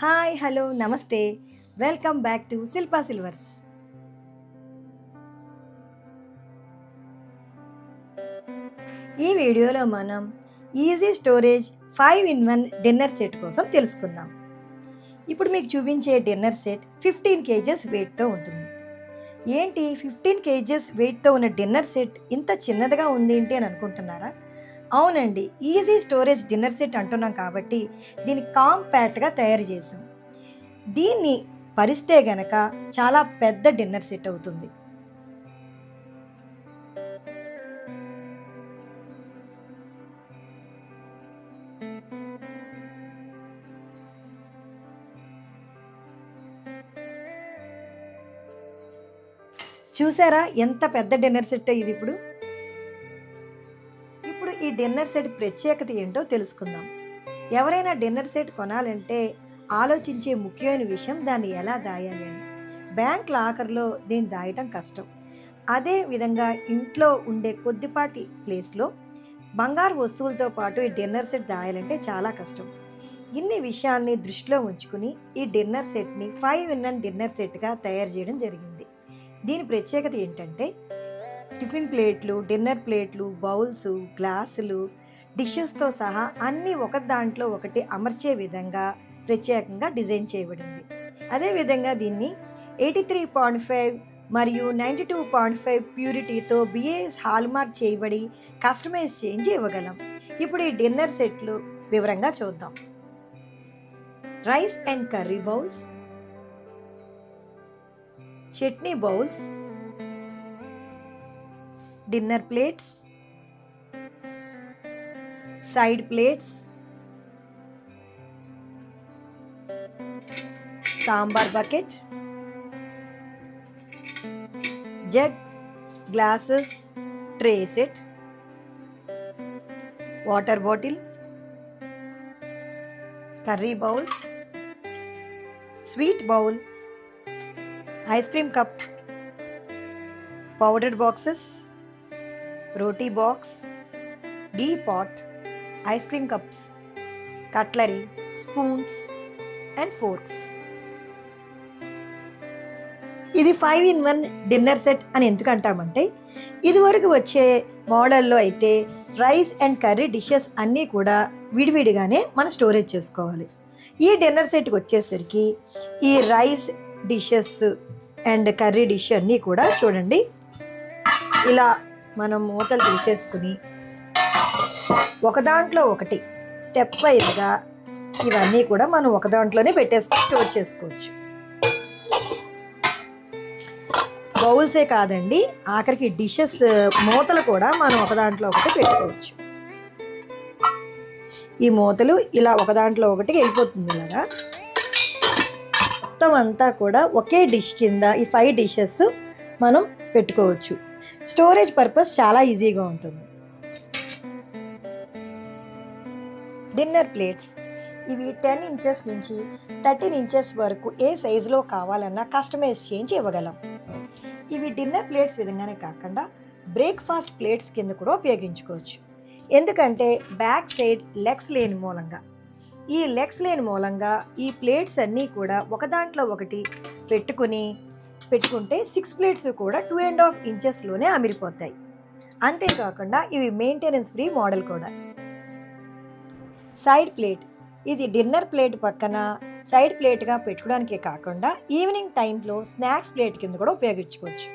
Hi hello namaste. Welcome back to Shilpa silvers. ఈ వీడియోలో మనం easy storage five in one dinner set కోసం తెలుసుకుందాం. ఇప్పుడు మీకు చూపించే డిన్నర్ సెట్ ఫిఫ్టీన్ కేజెస్ వెయిట్తో ఉంటుంది. ఏంటి ఫిఫ్టీన్ కేజెస్ వెయిట్తో ఉన్న డిన్నర్ సెట్ ఇంత చిన్నదిగా ఉంది ఏంటి అని అనుకుంటున్నారా? అవునండి ఈజీ స్టోరేజ్ డిన్నర్ సెట్ అంటున్నాం కాబట్టి దీన్ని కాంపాక్ట్గా తయారు చేసాం దీన్ని పరిస్తే గనక చాలా పెద్ద డిన్నర్ సెట్ అవుతుంది. చూసారా ఎంత పెద్ద డిన్నర్ సెట్ ఇది ఇప్పుడు? డిన్నర్ సెట్ ప్రత్యేకత ఏంటో తెలుసుకుందాం. ఎవరైనా డిన్నర్ సెట్ కొనాలంటే ఆలోచించే ముఖ్యమైన విషయం దాన్ని ఎలా దాయాలి అని. బ్యాంక్ లాకర్లో దీన్ని దాయటం కష్టం. అదే విధంగా ఇంట్లో ఉండే కొద్దిపాటి ప్లేస్లో బంగారు వస్తువులతో పాటు ఈ డిన్నర్ సెట్ దాయాలంటే చాలా కష్టం. ఇన్ని విషయాల్ని దృష్టిలో ఉంచుకుని ఈ డిన్నర్ సెట్ని ఫైవ్ ఇన్ వన్ డిన్నర్ సెట్గా తయారు చేయడం జరిగింది. దీని ప్రత్యేకత ఏంటంటే టిఫిన్ ప్లేట్లు డిన్నర్ ప్లేట్లు బౌల్స్ గ్లాసులు డిషెస్తో సహా అన్నీ ఒక దాంట్లో ఒకటి అమర్చే విధంగా ప్రత్యేకంగా డిజైన్ చేయబడింది. అదేవిధంగా దీన్ని ఎయిటీ త్రీ పాయింట్ ఫైవ్ మరియు నైంటీ టూ పాయింట్ ఫైవ్ ప్యూరిటీతో బిఏఎస్ హాల్మార్క్ చేయబడి కస్టమైజ్ చేయించి ఇవ్వగలం. ఇప్పుడు ఈ డిన్నర్ సెట్లు వివరంగా చూద్దాం. Rice and curry bowls chutney bowls dinner plates side plates sambar bucket jug glasses tray set water bottle curry bowls sweet bowl ice cream cup powder boxes roti box tea pot ice cream cups cutlery spoons and forks. ఇది five in one dinner set అని ఎందుకు అంటామంటే ఇదివరకు వచ్చే మోడల్లో అయితే rice and curry dishes అన్నీ కూడా విడివిడిగానే మనం స్టోరేజ్ చేసుకోవాలి. ఈ డిన్నర్ సెట్కి వచ్చేసరికి ఈ rice dishes and curry dish అన్నీ కూడా చూడండి. ఇలా మనం మూతలు తీసేసుకుని ఒక దాంట్లో ఒకటి స్టెప్ వైజ్గా ఇవన్నీ కూడా మనం ఒక దాంట్లోనే పెట్టేసుకుని స్టోర్ చేసుకోవచ్చు. బౌల్సే కాదండి ఆఖరికి డిషెస్ మూతలు కూడా మనం ఒక దాంట్లో ఒకటి పెట్టుకోవచ్చు. ఈ మూతలు ఇలా ఒక దాంట్లో ఒకటి వెళ్ళిపోతుంది ఇలాగా మొత్తం అంతా కూడా ఒకే డిష్ కింద ఈ ఫైవ్ డిషెస్ మనం పెట్టుకోవచ్చు. స్టోరేజ్ పర్పస్ చాలా ఈజీగా ఉంటుంది. Dinner plates. ఇవి టెన్ ఇంచెస్ నుంచి థర్టీన్ ఇంచెస్ వరకు ఏ సైజులో కావాలన్నా కస్టమైజ్ చేయించి ఇవ్వగలం. ఇవి డిన్నర్ ప్లేట్స్ విధంగానే కాకుండా బ్రేక్ఫాస్ట్ ప్లేట్స్ కింద కూడా ఉపయోగించుకోవచ్చు. ఎందుకంటే బ్యాక్ సైడ్ లెగ్స్ లేని మూలంగా. ఈ లెగ్స్ లేని మూలంగా ఈ ప్లేట్స్ అన్నీ కూడా ఒక దాంట్లో ఒకటి పెట్టుకుని పెట్టుకుంటే సిక్స్ ప్లేట్స్ కూడా టూ అండ్ హాఫ్ ఇంచెస్లోనే అమిరిపోతాయి. అంతేకాకుండా ఇవి మెయింటెనెన్స్ ఫ్రీ మోడల్ కూడా. Side plate. ఇది డిన్నర్ ప్లేట్ పక్కన సైడ్ ప్లేట్గా పెట్టుకోవడానికే కాకుండా ఈవినింగ్ టైంలో స్నాక్స్ ప్లేట్ కింద కూడా ఉపయోగించుకోవచ్చు.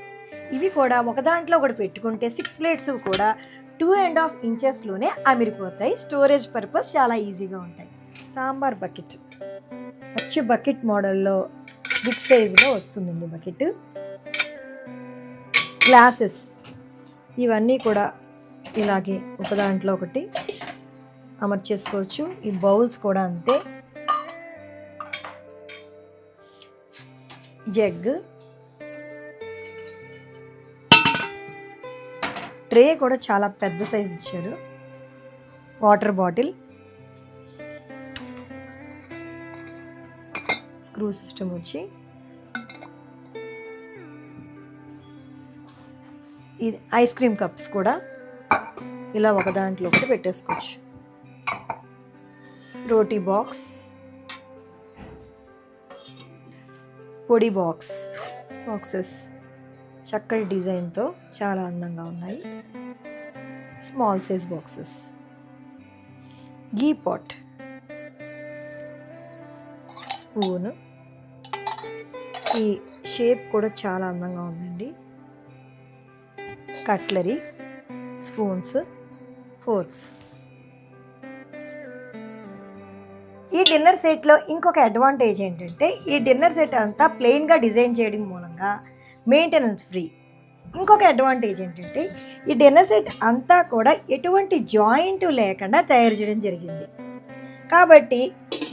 ఇవి కూడా ఒక దాంట్లో ఒకటి పెట్టుకుంటే సిక్స్ ప్లేట్స్ కూడా టూ అండ్ హాఫ్ ఇంచెస్లోనే అమిరిపోతాయి. స్టోరేజ్ పర్పస్ చాలా ఈజీగా ఉంటాయి. సాంబార్ బకెట్. వచ్చే బకెట్ మోడల్లో బిగ్ సైజులో వస్తుందండి బకెట్. గ్లాసెస్ ఇవన్నీ కూడా ఇలాగే ఒక దాంట్లో ఒకటి అమర్చేసుకోవచ్చు ఈ బౌల్స్ కూడా అంతే. జగ్ ట్రే కూడా చాలా పెద్ద సైజు ఇచ్చారు. వాటర్ బాటిల్ స్క్రూ సిస్టమ్ వచ్చి ఇది ఐస్ క్రీమ్ కప్స్ కూడా ఇలా ఒక దాంట్లో ఒకటి పెట్టేసుకోవచ్చు. రోటీ బాక్స్ పొడి బాక్స్ బాక్సెస్ చక్కటి డిజైన్తో చాలా అందంగా ఉన్నాయి. Small size boxes. Ghee pot. Spoon. ఈ షేప్ కూడా చాలా అందంగా ఉందండి. Cutlery spoons forks. ఈ డిన్నర్ సెట్లో ఇంకొక అడ్వాంటేజ్ ఏంటంటే ఈ డిన్నర్ సెట్ అంతా ప్లెయిన్గా డిజైన్ చేయడం మూలంగా మెయింటెనెన్స్ ఫ్రీ. ఇంకొక అడ్వాంటేజ్ ఏంటంటే ఈ డిన్నర్ సెట్ అంతా కూడా ఎటువంటి జాయింట్ లేకుండా తయారు చేయడం జరిగింది. కాబట్టి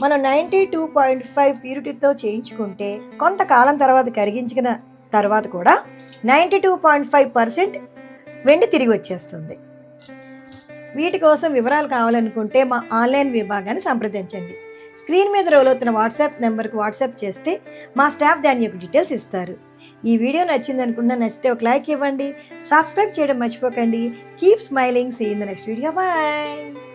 మనం నైంటీ టూ పాయింట్ ఫైవ్ ప్యూరిటీతో చేయించుకుంటే కొంతకాలం తర్వాత కరిగించిన తర్వాత కూడా ninety two point five percent వెండి తిరిగి వచ్చేస్తుంది. వీటి కోసం వివరాలు కావాలనుకుంటే మా ఆన్లైన్ విభాగాన్ని సంప్రదించండి. స్క్రీన్ మీద రోల్ అవుతున్న వాట్సాప్ నెంబర్కి వాట్సాప్ చేస్తే మా స్టాఫ్ దాని యొక్క డీటెయిల్స్ ఇస్తారు. ఈ వీడియో నచ్చింది అనుకున్నా నచ్చితే ఒక లైక్ ఇవ్వండి. సబ్స్క్రైబ్ చేయడం మర్చిపోకండి. Keep smiling. See in the next video bye